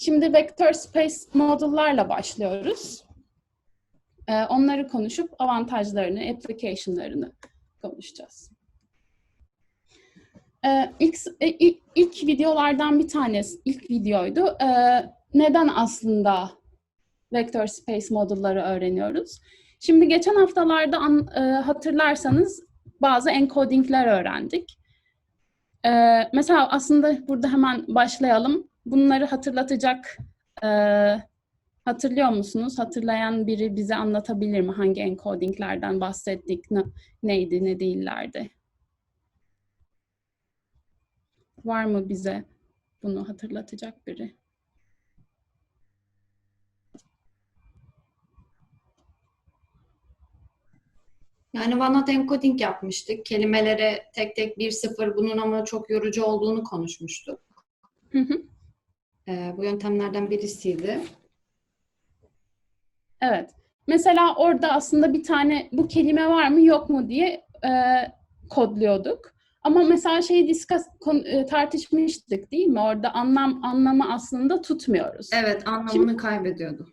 Şimdi vector space model'larla başlıyoruz. Ee, onları konuşup avantajlarını, application'larını konuşacağız. Ee, ilk, e, videolardan bir tanesi, ilk videoydu. Ee, neden aslında vector space model'ları öğreniyoruz? Şimdi geçen haftalarda e, hatırlarsanız bazı encodingler öğrendik. Ee, mesela aslında burada hemen başlayalım. Bunları hatırlatacak, e, hatırlıyor musunuz? Hatırlayan biri bize anlatabilir mi? Hangi encodinglerden bahsettik, ne, neydi, ne değillerdi? Var mı bize bunu hatırlatacak biri? Yani one-hot encoding yapmıştık. Kelimelere tek tek bir sıfır bunun ama çok yorucu olduğunu konuşmuştuk. Hı hı. Ee, bu yöntemlerden birisiydi. Evet. Mesela orada aslında bir tane bu kelime var mı yok mu diye e, kodluyorduk. Ama mesela şeyi kon, e, tartışmıştık değil mi? Orada anlam anlamı aslında tutmuyoruz. Evet, anlamını kaybediyordu.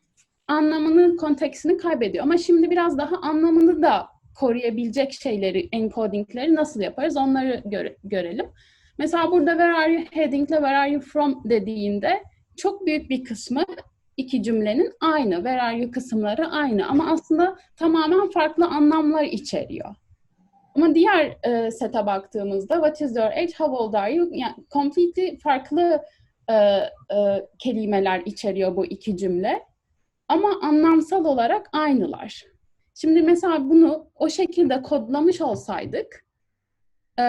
Anlamını, konteksini kaybediyor. Ama şimdi biraz daha anlamını da koruyabilecek şeyleri, encodingleri nasıl yaparız onları göre, görelim. Mesela burada where are you heading ile where are you from dediğinde çok büyük bir kısmı iki cümlenin aynı. Where are you kısımları aynı ama aslında tamamen farklı anlamlar içeriyor. Ama diğer e, sete baktığımızda what is your age, how old are you? Yani completely farklı e, e, kelimeler içeriyor bu iki cümle. Ama anlamsal olarak aynılar. Şimdi mesela bunu o şekilde kodlamış olsaydık e,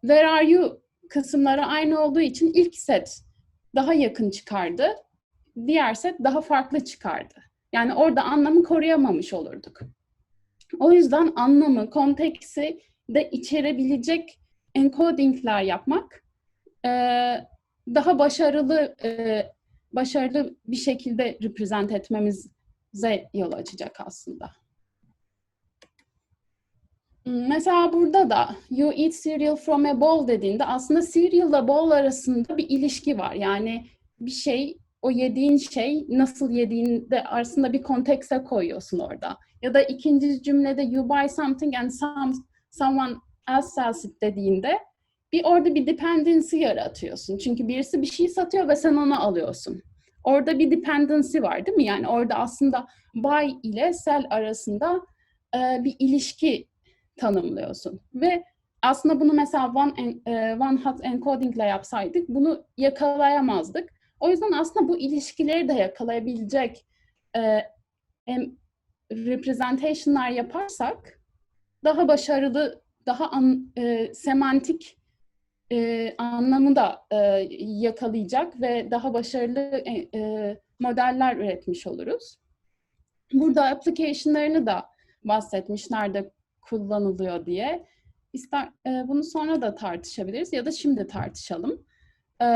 where are you kısımları aynı olduğu için ilk set daha yakın çıkardı. Diğer set daha farklı çıkardı. Yani orada anlamı koruyamamış olurduk. O yüzden anlamı, konteksi de içerebilecek encodingler yapmak e, daha başarılı e, başarılı bir şekilde represent etmemize yol açacak aslında. Mesela burada da you eat cereal from a bowl dediğinde aslında cereal ile bowl arasında bir ilişki var. Yani bir şey, o yediğin şey nasıl yediğinde arasında bir kontekse koyuyorsun orada. Ya da ikinci cümlede you buy something and some, someone else sells it dediğinde bir orada bir dependency yaratıyorsun. Çünkü birisi bir şey satıyor ve sen onu alıyorsun. Orada bir dependency var değil mi? Yani orada aslında buy ile sell arasında bir ilişki tanımlıyorsun. Ve aslında bunu mesela one, e, one hot encoding ile yapsaydık bunu yakalayamazdık. O yüzden aslında bu ilişkileri de yakalayabilecek e, representation'lar yaparsak daha başarılı, daha an, e, semantik e, anlamı da e, yakalayacak ve daha başarılı e, e, modeller üretmiş oluruz. Burada application'larını da bahsetmiş nerede kullanılıyor diye. İster e, bunu sonra da tartışabiliriz ya da şimdi tartışalım. E,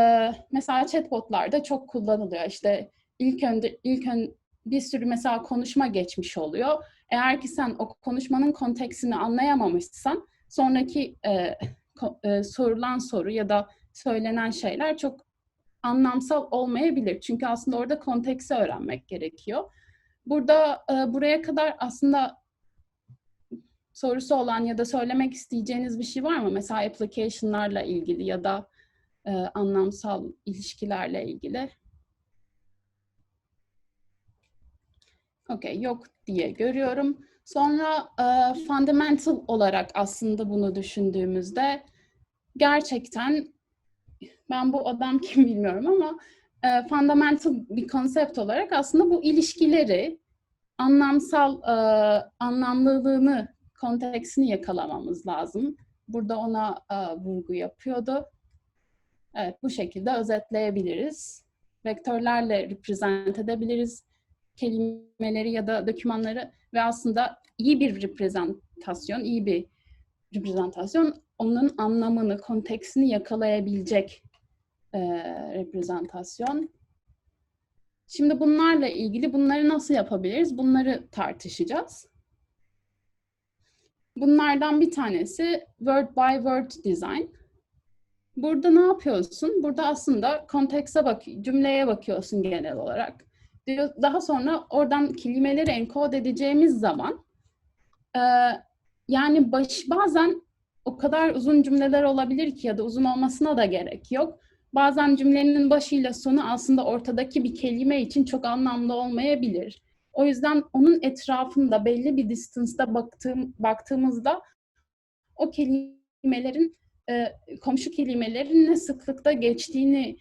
mesela chatbotlarda çok kullanılıyor. İşte ilk önce ilk ön, bir sürü mesela konuşma geçmiş oluyor. Eğer ki sen o konuşmanın konteksini anlayamamışsan sonraki e, e, sorulan soru ya da söylenen şeyler çok anlamsal olmayabilir. Çünkü aslında orada konteksi öğrenmek gerekiyor. Burada e, buraya kadar aslında sorusu olan ya da söylemek isteyeceğiniz bir şey var mı? Mesela application'larla ilgili ya da e, anlamsal ilişkilerle ilgili. Okey, yok diye görüyorum. Sonra e, fundamental olarak aslında bunu düşündüğümüzde gerçekten ben bu adam kim bilmiyorum ama e, fundamental bir konsept olarak aslında bu ilişkileri anlamsal e, anlamlılığını konteksini yakalamamız lazım. Burada ona e, vurgu yapıyordu. Evet, bu şekilde özetleyebiliriz. Vektörlerle represent edebiliriz kelimeleri ya da dokümanları ve aslında iyi bir reprezentasyon, iyi bir reprezentasyon onun anlamını, konteksini yakalayabilecek e, reprezentasyon. Şimdi bunlarla ilgili bunları nasıl yapabiliriz? Bunları tartışacağız. Bunlardan bir tanesi word by word design. Burada ne yapıyorsun? Burada aslında kontekste bak, cümleye bakıyorsun genel olarak. Daha sonra oradan kelimeleri enkod edeceğimiz zaman e, yani baş, bazen o kadar uzun cümleler olabilir ki ya da uzun olmasına da gerek yok. Bazen cümlenin başıyla sonu aslında ortadaki bir kelime için çok anlamlı olmayabilir. O yüzden onun etrafında belli bir distance'da baktığım, baktığımızda o kelimelerin e, komşu kelimelerin ne sıklıkta geçtiğini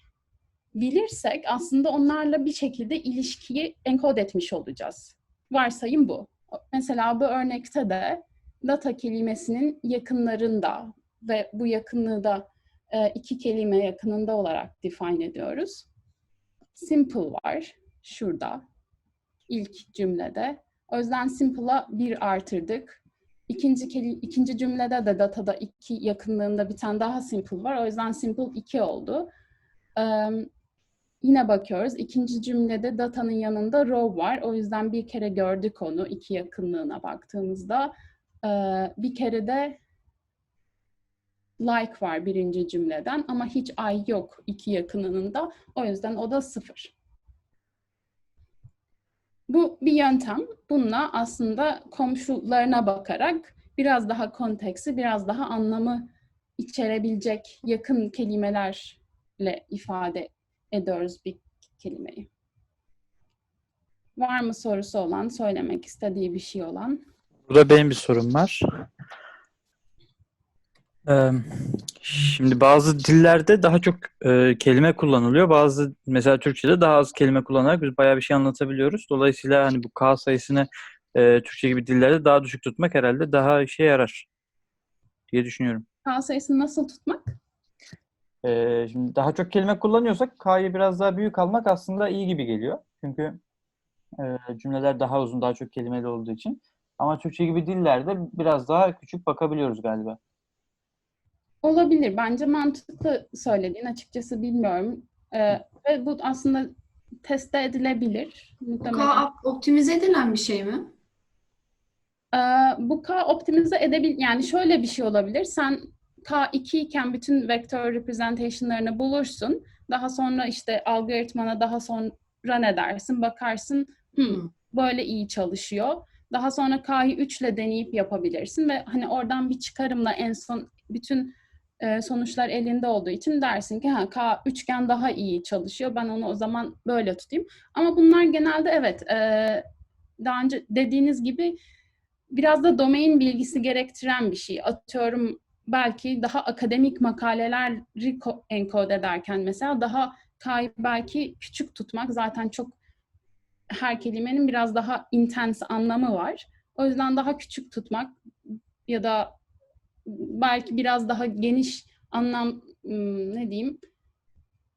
bilirsek aslında onlarla bir şekilde ilişkiyi enkod etmiş olacağız. Varsayım bu. Mesela bu örnekte de data kelimesinin yakınlarında ve bu yakınlığı da e, iki kelime yakınında olarak define ediyoruz. Simple var şurada ilk cümlede. O yüzden simple'a bir artırdık. İkinci, ikinci cümlede de datada iki yakınlığında bir tane daha simple var. O yüzden simple 2 oldu. Ee, yine bakıyoruz. İkinci cümlede datanın yanında row var. O yüzden bir kere gördük onu iki yakınlığına baktığımızda. Ee, bir kere de like var birinci cümleden ama hiç ay yok iki yakınında. O yüzden o da sıfır. Bu bir yöntem. Bununla aslında komşularına bakarak biraz daha konteksi, biraz daha anlamı içerebilecek yakın kelimelerle ifade ediyoruz bir kelimeyi. Var mı sorusu olan, söylemek istediği bir şey olan? Burada benim bir sorum var. Ee, Şimdi bazı dillerde daha çok e, kelime kullanılıyor. Bazı mesela Türkçe'de daha az kelime kullanarak biz bayağı bir şey anlatabiliyoruz. Dolayısıyla hani bu K sayısını e, Türkçe gibi dillerde daha düşük tutmak herhalde daha işe yarar diye düşünüyorum. K sayısını nasıl tutmak? Ee, şimdi daha çok kelime kullanıyorsak K'yı biraz daha büyük almak aslında iyi gibi geliyor. Çünkü e, cümleler daha uzun, daha çok kelimeli olduğu için. Ama Türkçe gibi dillerde biraz daha küçük bakabiliyoruz galiba. Olabilir. Bence mantıklı söylediğin açıkçası bilmiyorum. Ee, ve bu aslında teste edilebilir. Muhtemelen. K optimize edilen bir şey mi? Ee, bu K optimize edebil yani şöyle bir şey olabilir. Sen K2 iken bütün vektör representation'larını bulursun. Daha sonra işte algoritmana daha sonra ne dersin? Bakarsın "Hmm, Hı. böyle iyi çalışıyor. Daha sonra K'yı 3 ile deneyip yapabilirsin ve hani oradan bir çıkarımla en son bütün sonuçlar elinde olduğu için dersin ki ha K üçgen daha iyi çalışıyor. Ben onu o zaman böyle tutayım. Ama bunlar genelde evet daha önce dediğiniz gibi biraz da domain bilgisi gerektiren bir şey. Atıyorum belki daha akademik makaleleri ko- enkod ederken mesela daha K'yı belki küçük tutmak zaten çok her kelimenin biraz daha intense anlamı var. O yüzden daha küçük tutmak ya da belki biraz daha geniş anlam ım, ne diyeyim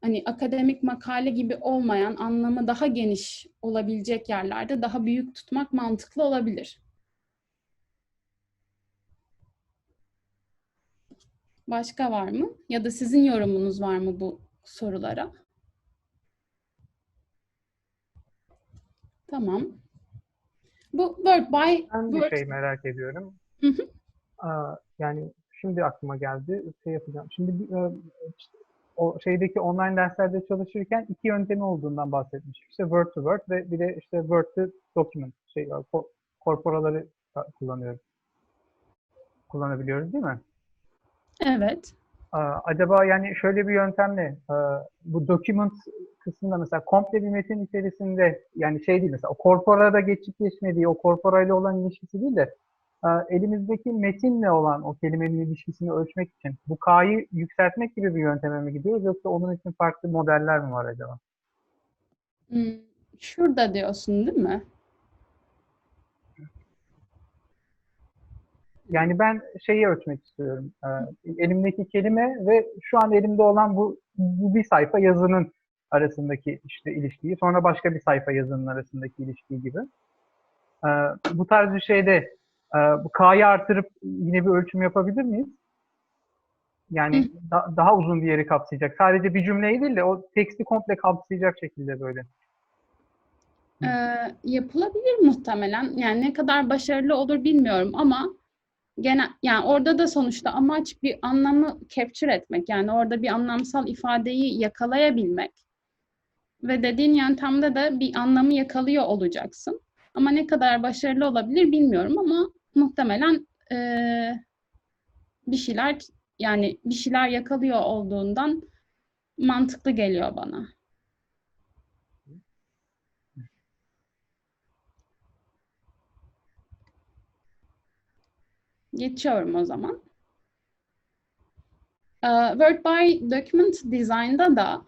hani akademik makale gibi olmayan anlamı daha geniş olabilecek yerlerde daha büyük tutmak mantıklı olabilir. Başka var mı? Ya da sizin yorumunuz var mı bu sorulara? Tamam. Bu word by Ben bir word. şey merak ediyorum. Hı hı. Aa, yani şimdi aklıma geldi. Şey yapacağım. Şimdi e, işte o şeydeki online derslerde çalışırken iki yöntemi olduğundan bahsetmiş. İşte Word to Word ve bir de işte Word to Document şey ko- Korporaları kullanıyoruz. Kullanabiliyoruz değil mi? Evet. Acaba yani şöyle bir yöntemle e, bu document kısmında mesela komple bir metin içerisinde yani şey değil mesela o korporada geçip geçmediği o korporayla olan ilişkisi değil de e, elimizdeki metinle olan o kelimenin ilişkisini ölçmek için bu K'yı yükseltmek gibi bir yönteme mi gidiyoruz yoksa onun için farklı modeller mi var acaba? Hmm, Şurada diyorsun değil mi? Yani ben şeyi ölçmek istiyorum. E, elimdeki kelime ve şu an elimde olan bu, bu bir sayfa yazının arasındaki işte ilişkiyi, sonra başka bir sayfa yazının arasındaki ilişkiyi gibi. E, bu tarz bir şeyde bu K'yı artırıp yine bir ölçüm yapabilir miyiz? Yani da- daha uzun bir yeri kapsayacak. Sadece bir cümleyi değil de o teksti komple kapsayacak şekilde böyle. Ee, yapılabilir muhtemelen. Yani ne kadar başarılı olur bilmiyorum ama genel yani orada da sonuçta amaç bir anlamı capture etmek. Yani orada bir anlamsal ifadeyi yakalayabilmek. Ve dediğin yöntemde de bir anlamı yakalıyor olacaksın. Ama ne kadar başarılı olabilir bilmiyorum ama muhtemelen eee, bir şeyler yani bir şeyler yakalıyor olduğundan mantıklı geliyor bana. Geçiyorum o zaman. Ee, Word by Document Design'da da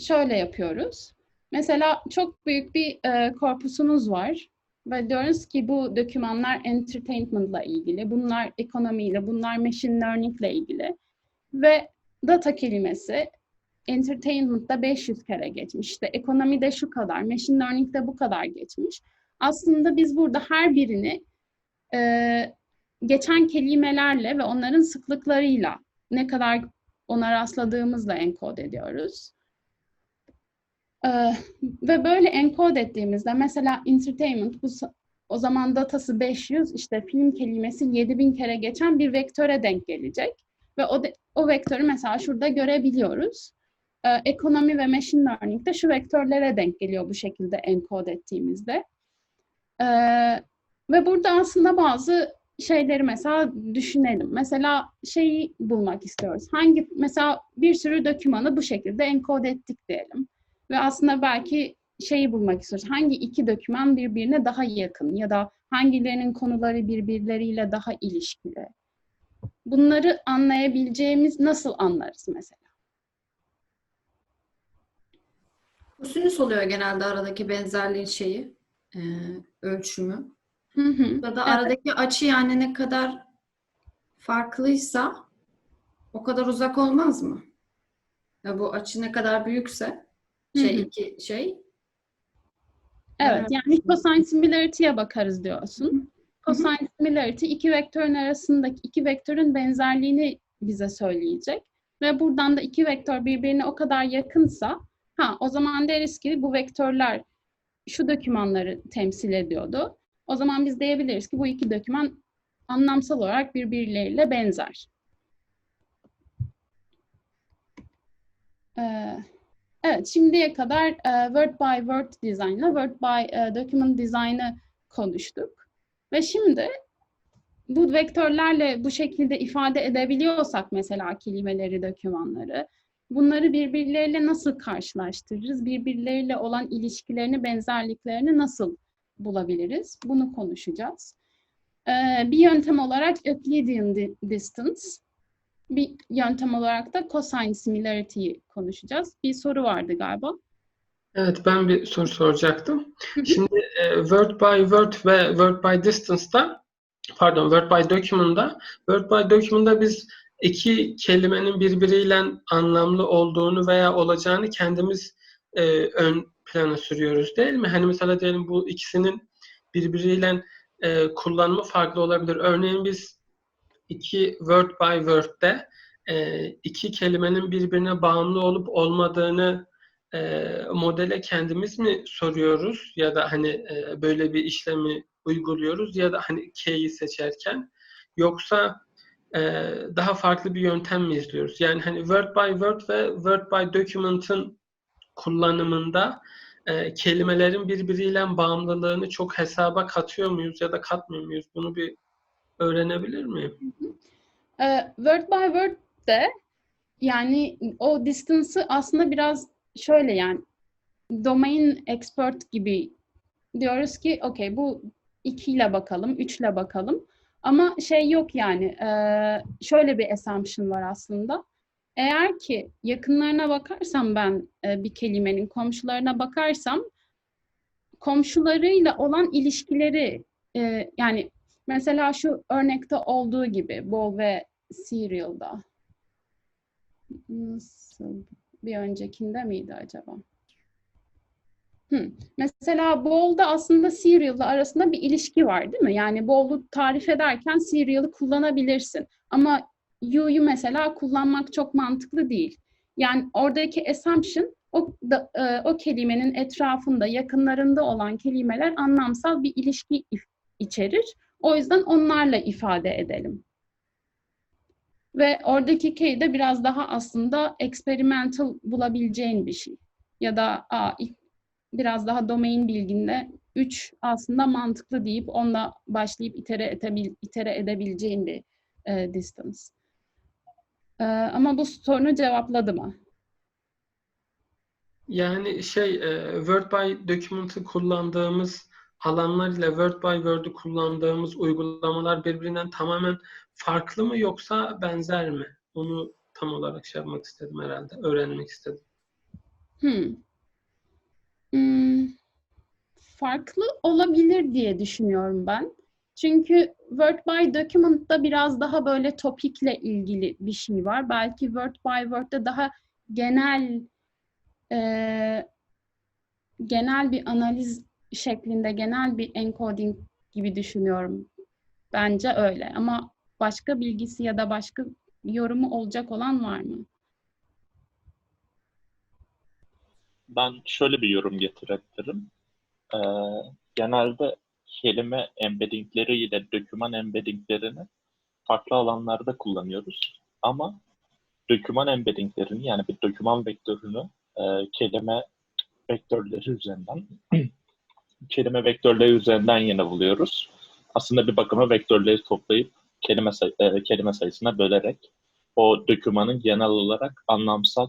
şöyle yapıyoruz. Mesela çok büyük bir e, korpusunuz var ve diyoruz ki bu dokümanlar entertainment'la ilgili, bunlar ekonomiyle, bunlar machine learning'le ilgili ve data kelimesi entertainment'ta 500 kere geçmiş, işte ekonomide şu kadar, machine learning'de bu kadar geçmiş. Aslında biz burada her birini e, geçen kelimelerle ve onların sıklıklarıyla ne kadar ona rastladığımızla enkod ediyoruz. Ee, ve böyle enkod ettiğimizde mesela entertainment bu o zaman datası 500 işte film kelimesi 7000 kere geçen bir vektöre denk gelecek ve o de- o vektörü mesela şurada görebiliyoruz. Ee, ekonomi ve machine learning de şu vektörlere denk geliyor bu şekilde enkod ettiğimizde. Ee, ve burada aslında bazı şeyleri mesela düşünelim. Mesela şeyi bulmak istiyoruz. Hangi mesela bir sürü dokümanı bu şekilde enkod ettik diyelim. Ve aslında belki şeyi bulmak istiyoruz. Hangi iki doküman birbirine daha yakın ya da hangilerinin konuları birbirleriyle daha ilişkili? Bunları anlayabileceğimiz nasıl anlarız mesela? Kosinüs oluyor genelde aradaki benzerliğin şeyi, e, ölçümü. Hı hı. Ya da Evet. aradaki açı yani ne kadar farklıysa o kadar uzak olmaz mı? Ya bu açı ne kadar büyükse şey Hı hı. iki şey Evet, yani cosine similarity'ye bakarız diyorsun. Cosine similarity iki vektörün arasındaki iki vektörün benzerliğini bize söyleyecek. Ve buradan da iki vektör birbirine o kadar yakınsa, ha o zaman deriz ki bu vektörler şu dokümanları temsil ediyordu. O zaman biz diyebiliriz ki bu iki doküman anlamsal olarak birbirleriyle benzer. Ee, Evet, şimdiye kadar e, Word by Word Design'la Word by e, Document Design'ı konuştuk. Ve şimdi bu vektörlerle bu şekilde ifade edebiliyorsak mesela kelimeleri, dokümanları, bunları birbirleriyle nasıl karşılaştırırız? Birbirleriyle olan ilişkilerini, benzerliklerini nasıl bulabiliriz? Bunu konuşacağız. Ee, bir yöntem olarak Euclidean di- Distance, bir yöntem olarak da cosine similarity'yi konuşacağız. Bir soru vardı galiba. Evet, ben bir soru soracaktım. Şimdi e, Word by Word ve Word by Distance'da, pardon Word by Document'da, Word by Document'da biz iki kelimenin birbiriyle anlamlı olduğunu veya olacağını kendimiz e, ön plana sürüyoruz değil mi? Hani mesela diyelim bu ikisinin birbiriyle e, kullanımı farklı olabilir. Örneğin biz iki Word by Word'de e, iki kelimenin birbirine bağımlı olup olmadığını e, modele kendimiz mi soruyoruz ya da hani e, böyle bir işlemi uyguluyoruz ya da hani K'yi seçerken yoksa e, daha farklı bir yöntem mi izliyoruz? Yani hani Word by Word ve Word by Document'ın kullanımında e, kelimelerin birbiriyle bağımlılığını çok hesaba katıyor muyuz ya da katmıyor muyuz? Bunu bir öğrenebilir miyim? Ee, word by word de yani o distance'ı aslında biraz şöyle yani domain expert gibi diyoruz ki okey bu ikiyle bakalım, üçle bakalım. Ama şey yok yani e, şöyle bir assumption var aslında. Eğer ki yakınlarına bakarsam ben e, bir kelimenin komşularına bakarsam komşularıyla olan ilişkileri e, yani mesela şu örnekte olduğu gibi bol ve cereal'da nasıl bir öncekinde miydi acaba? Hı. Mesela bowl'da aslında cereal'la arasında bir ilişki var değil mi? Yani bowl'u tarif ederken cereal'ı kullanabilirsin. Ama you'yu mesela kullanmak çok mantıklı değil. Yani oradaki assumption o, da, e, o kelimenin etrafında, yakınlarında olan kelimeler anlamsal bir ilişki içerir. O yüzden onlarla ifade edelim. Ve oradaki K de biraz daha aslında experimental bulabileceğin bir şey. Ya da ilk- biraz daha domain bilginde 3 aslında mantıklı deyip onunla başlayıp itere, edebil, itere edebileceğin bir e, distance. E, ama bu sorunu cevapladı mı? Yani şey e, Word by Document'ı kullandığımız alanlar ile Word by Word'u kullandığımız uygulamalar birbirinden tamamen farklı mı yoksa benzer mi? Onu tam olarak şey yapmak istedim herhalde. Öğrenmek istedim. Hmm. Hmm, farklı olabilir diye düşünüyorum ben. Çünkü Word by Document'da biraz daha böyle topikle ilgili bir şey var. Belki Word by Word'de daha genel e, genel bir analiz şeklinde, genel bir encoding gibi düşünüyorum. Bence öyle. Ama başka bilgisi ya da başka yorumu olacak olan var mı? Ben şöyle bir yorum getirebilirim. Ee, genelde kelime embeddingleri ile doküman embeddinglerini farklı alanlarda kullanıyoruz. Ama doküman embeddinglerini yani bir doküman vektörünü e, kelime vektörleri üzerinden kelime vektörleri üzerinden yine buluyoruz. Aslında bir bakıma vektörleri toplayıp kelime say- e, kelime sayısına bölerek o dokümanın genel olarak anlamsal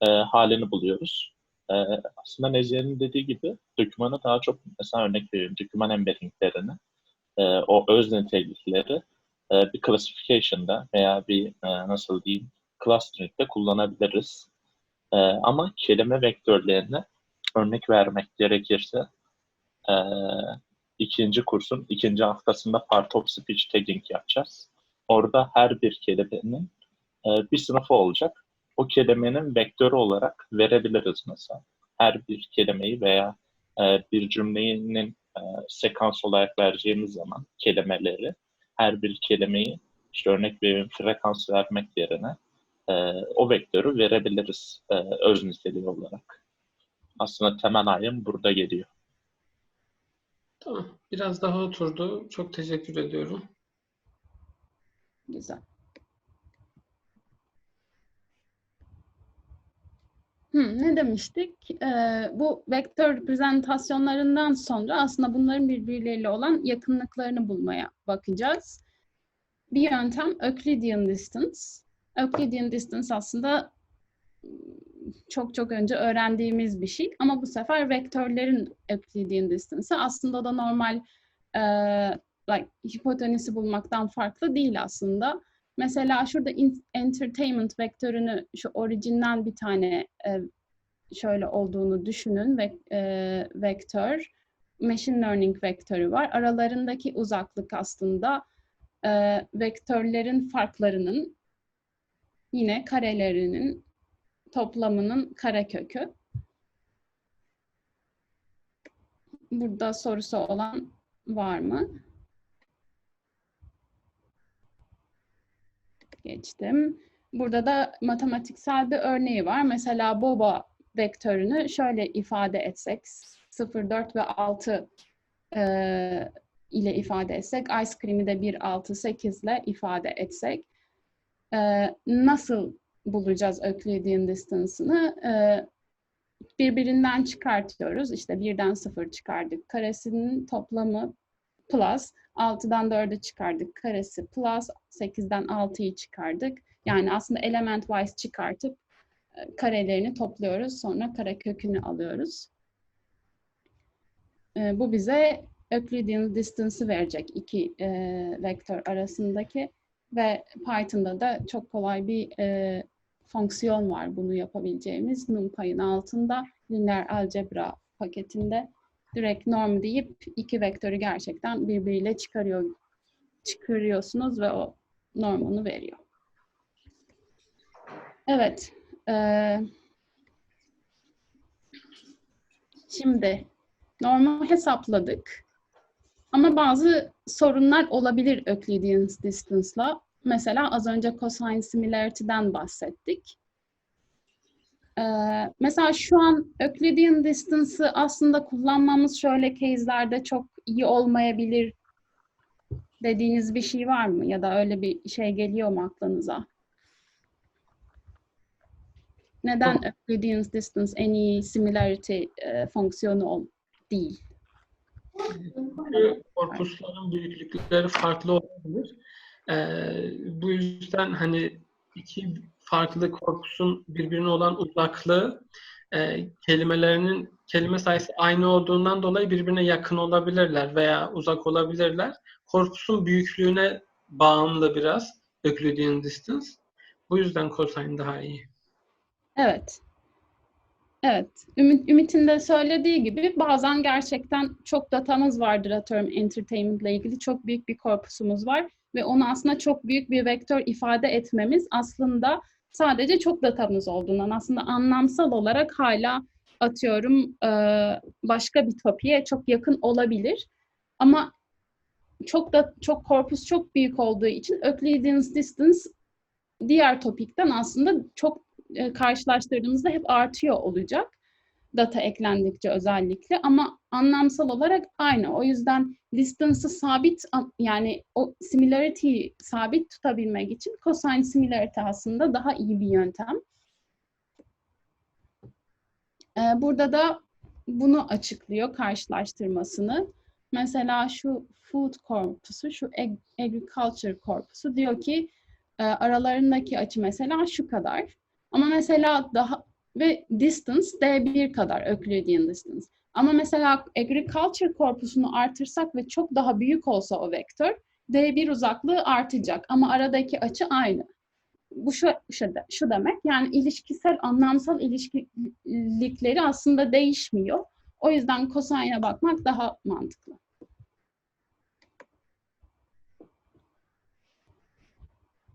e, halini buluyoruz. Ee, aslında Nezihe'nin dediği gibi dokümanı daha çok mesela örnek veriyorum doküman embeddinglerini e, o öz nitelikleri e, bir classification'da veya bir e, nasıl diyeyim clustering'de kullanabiliriz. E, ama kelime vektörlerine örnek vermek gerekirse e, ikinci kursun ikinci haftasında part of speech tagging yapacağız. Orada her bir kelimenin e, bir sınıfı olacak o kelimenin vektörü olarak verebiliriz mesela. Her bir kelimeyi veya e, bir cümlenin e, sekans olarak vereceğimiz zaman kelimeleri, her bir kelimeyi işte örnek veriyorum frekans vermek yerine e, o vektörü verebiliriz e, öz niteliği olarak. Aslında temel ayım burada geliyor. Tamam. Biraz daha oturdu. Çok teşekkür ediyorum. Güzel. Hmm, ne demiştik? Ee, bu vektör reprezentasyonlarından sonra aslında bunların birbirleriyle olan yakınlıklarını bulmaya bakacağız. Bir yöntem Euclidean distance. Euclidean distance aslında çok çok önce öğrendiğimiz bir şey ama bu sefer vektörlerin Euclidean distance'ı aslında da normal e, like, hipotenüsü bulmaktan farklı değil aslında. Mesela şurada in- entertainment vektörünü şu orijinden bir tane e, şöyle olduğunu düşünün ve e, vektör machine learning vektörü var. Aralarındaki uzaklık aslında e, vektörlerin farklarının yine karelerinin toplamının karekökü. Burada sorusu olan var mı? geçtim. Burada da matematiksel bir örneği var. Mesela boba vektörünü şöyle ifade etsek, 0, 4 ve 6 e, ile ifade etsek, ice cream'i de 1, 6, 8 ile ifade etsek, e, nasıl bulacağız Euclidean distance'ını? E, birbirinden çıkartıyoruz. İşte 1'den 0 çıkardık. Karesinin toplamı plus 6'dan 4'ü çıkardık. Karesi plus 8'den 6'yı çıkardık. Yani aslında element wise çıkartıp e, karelerini topluyoruz. Sonra kare kökünü alıyoruz. E, bu bize Euclidean distance'ı verecek iki e, vektör arasındaki ve Python'da da çok kolay bir e, fonksiyon var bunu yapabileceğimiz. NumPy'ın altında lineer algebra paketinde direkt norm deyip iki vektörü gerçekten birbiriyle çıkarıyor çıkarıyorsunuz ve o normunu veriyor. Evet. eee, şimdi normu hesapladık. Ama bazı sorunlar olabilir Euclidean distance'la. Mesela az önce cosine similarity'den bahsettik. Ee, mesela şu an Euclidean distance'ı aslında kullanmamız şöyle case'lerde çok iyi olmayabilir. dediğiniz bir şey var mı? Ya da öyle bir şey geliyor mu aklınıza? Neden Euclidean distance en iyi similarity e, fonksiyonu ol- değil? Korpusların büyüklükleri farklı olabilir. Ee, bu yüzden hani iki farklı korpusun birbirine olan uzaklığı e, kelimelerinin kelime sayısı aynı olduğundan dolayı birbirine yakın olabilirler veya uzak olabilirler. Korpusun büyüklüğüne bağımlı biraz Euclidean distance. Bu yüzden cosine daha iyi. Evet. Evet. Ümit, Ümit'in de söylediği gibi bazen gerçekten çok datamız vardır atıyorum entertainment ile ilgili. Çok büyük bir korpusumuz var ve onu aslında çok büyük bir vektör ifade etmemiz aslında sadece çok datamız olduğundan aslında anlamsal olarak hala atıyorum eee, başka bir topiye çok yakın olabilir. Ama çok da çok korpus çok büyük olduğu için Euclidean distance diğer topikten aslında çok e, karşılaştırdığımızda hep artıyor olacak. Data eklendikçe özellikle ama anlamsal olarak aynı. O yüzden distance'ı sabit yani o similarity'yi sabit tutabilmek için cosine similarity aslında daha iyi bir yöntem. Ee, Burada da bunu açıklıyor karşılaştırmasını. Mesela şu food korpusu, şu ag- agriculture korpusu diyor ki e, aralarındaki açı mesela şu kadar. Ama mesela daha ve distance D1 kadar Euclidean distance. Ama mesela agriculture korpusunu artırsak ve çok daha büyük olsa o vektör D1 uzaklığı artacak ama aradaki açı aynı. Bu şu, şu, şu demek yani ilişkisel anlamsal ilişkilikleri aslında değişmiyor. O yüzden cosine'e bakmak daha mantıklı.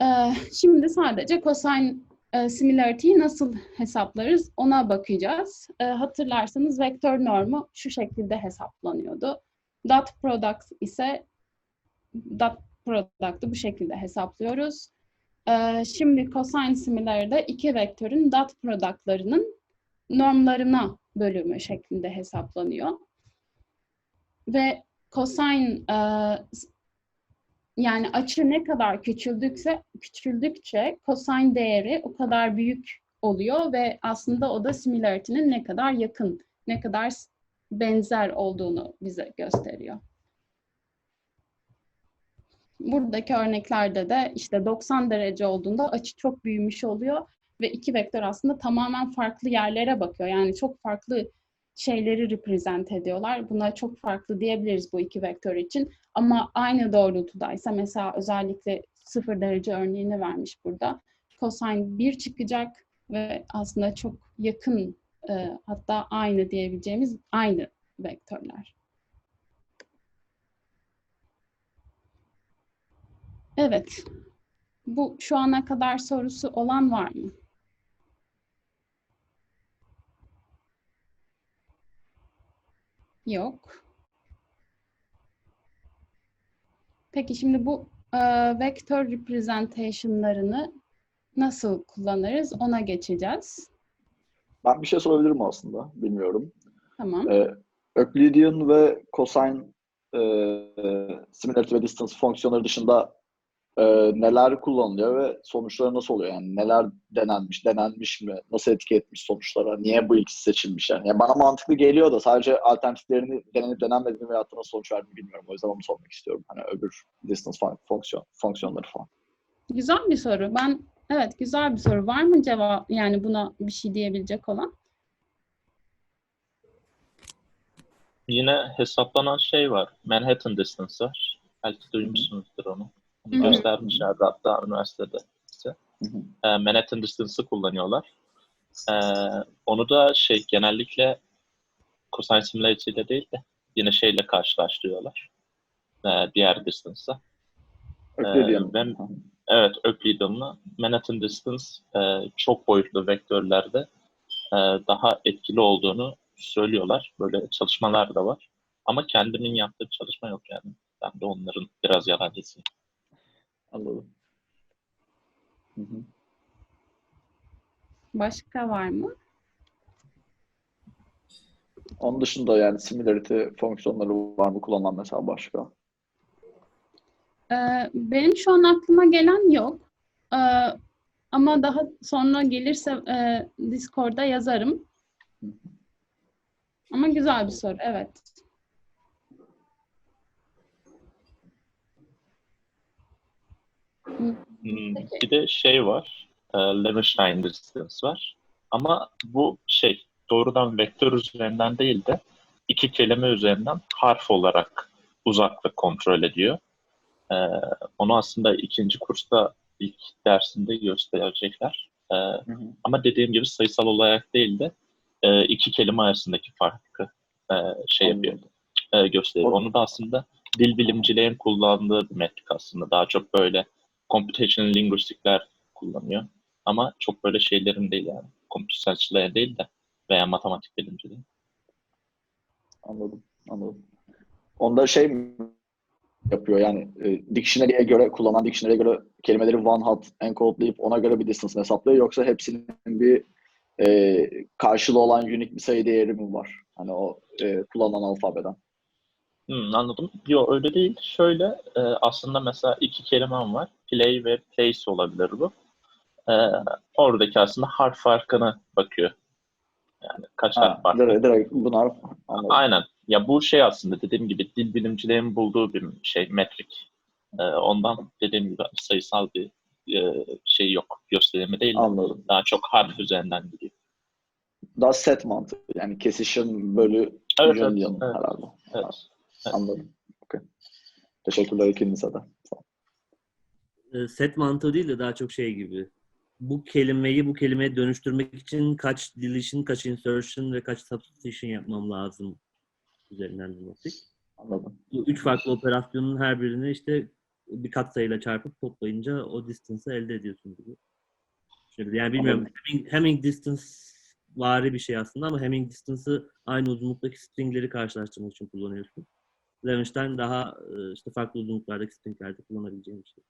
Ee, şimdi sadece cosine e, similarity'yi nasıl hesaplarız ona bakacağız. E, hatırlarsanız vektör normu şu şekilde hesaplanıyordu. Dot product ise dot product'ı bu şekilde hesaplıyoruz. E, şimdi cosine similarity'de iki vektörün dot product'larının normlarına bölümü şeklinde hesaplanıyor. Ve cosine e, yani açı ne kadar küçüldükse küçüldükçe cosine değeri o kadar büyük oluyor ve aslında o da similarity'nin ne kadar yakın, ne kadar benzer olduğunu bize gösteriyor. Buradaki örneklerde de işte 90 derece olduğunda açı çok büyümüş oluyor ve iki vektör aslında tamamen farklı yerlere bakıyor. Yani çok farklı şeyleri represent ediyorlar. Buna çok farklı diyebiliriz bu iki vektör için. Ama aynı doğrultudaysa mesela özellikle sıfır derece örneğini vermiş burada. Cosine 1 çıkacak ve aslında çok yakın e, hatta aynı diyebileceğimiz aynı vektörler. Evet. Bu şu ana kadar sorusu olan var mı? Yok. Peki şimdi bu e, vektör representation'larını nasıl kullanırız ona geçeceğiz. Ben bir şey sorabilirim aslında. Bilmiyorum. Tamam. Ee, Euclidean ve cosine e, similarity ve distance fonksiyonları dışında e, neler kullanılıyor ve sonuçları nasıl oluyor? Yani neler denenmiş, denenmiş mi? Nasıl etki etmiş sonuçlara? Niye bu ikisi seçilmiş yani? Yani bana mantıklı geliyor da sadece alternatiflerini denenip denenmediğini veyahut da nasıl sonuç verdiğini bilmiyorum. O yüzden onu sormak istiyorum. Hani öbür distance fun- fonksiyon, fonksiyonları falan. Güzel bir soru. Ben evet güzel bir soru. Var mı cevap yani buna bir şey diyebilecek olan? Yine hesaplanan şey var. Manhattan Distance var. Belki duymuşsunuzdur onu. Onu Hı hı. göstermişlerdi hatta üniversitede. Ee, Manhattan Distance'ı kullanıyorlar. Ee, onu da şey genellikle cosine similarity ile değil de yine şeyle karşılaştırıyorlar. Ee, diğer distance'la. Euclidean. ben- Evet, Euclidean'la Manhattan Distance e, çok boyutlu vektörlerde e, daha etkili olduğunu söylüyorlar. Böyle çalışmalar da var. Ama kendimin yaptığı çalışma yok yani. Ben de onların biraz yalancısıyım. Anladım. Hı hı. Başka var mı? Onun dışında yani similarity fonksiyonları var mı kullanılan mesela başka? Ee, benim şu an aklıma gelen yok. Ee, ama daha sonra gelirse e, Discord'da yazarım. Ama güzel bir soru, evet. Hmm. Bir de şey var. E, Levenshtein distance var. Ama bu şey doğrudan vektör üzerinden değil de iki kelime üzerinden harf olarak uzaklık kontrol ediyor. E, onu aslında ikinci kursta ilk dersinde gösterecekler. E, ama dediğim gibi sayısal olarak değil de e, iki kelime arasındaki farkı e, şey yapıyor, e, gösteriyor. Onu da aslında dil bilimcilerin kullandığı bir metrik aslında. Daha çok böyle computational linguistikler kullanıyor. Ama çok böyle şeylerin değil yani. Kompütesyonelcilerin değil de veya matematik bilimcilerin. Anladım, anladım. Onda şey yapıyor yani e, dictionary'e göre, kullanan dictionary'e göre kelimeleri one hot encode'layıp ona göre bir distance hesaplıyor yoksa hepsinin bir e, karşılığı olan unique bir sayı değeri mi var? Hani o e, kullanılan alfabeden. Hmm, anladım. Yok öyle değil. Şöyle e, aslında mesela iki kelimem var. Play ve place olabilir bu. E, oradaki aslında harf farkına bakıyor. Yani kaç Ha, harf farkı. direkt, direkt bunlar anladım. Aynen. Ya bu şey aslında dediğim gibi dil bilimcilerin bulduğu bir şey metrik. Ee, ondan dediğim gibi sayısal bir e, şey yok. Gösterimi değil. de Anladım. Daha çok harf üzerinden gidiyor. Daha set mantığı yani kesişim bölü Evet, evet, evet. herhalde. Evet. Evet. Anladım. Okay. Teşekkürler ikinize de. Sağ olun. e, set mantığı değil de daha çok şey gibi. Bu kelimeyi bu kelimeye dönüştürmek için kaç deletion, kaç insertion ve kaç substitution yapmam lazım üzerinden metrik. Anladım. Bu üç farklı operasyonun her birini işte bir katsayıyla çarpıp toplayınca o distance'ı elde ediyorsun gibi. Şöyle, yani bilmiyorum. Hamming, Hamming distance vari bir şey aslında ama Hamming distance'ı aynı uzunluktaki stringleri karşılaştırmak için kullanıyorsun. Levenshtein daha işte farklı uzunluklardaki stringlerde kullanabileceğin bir şey.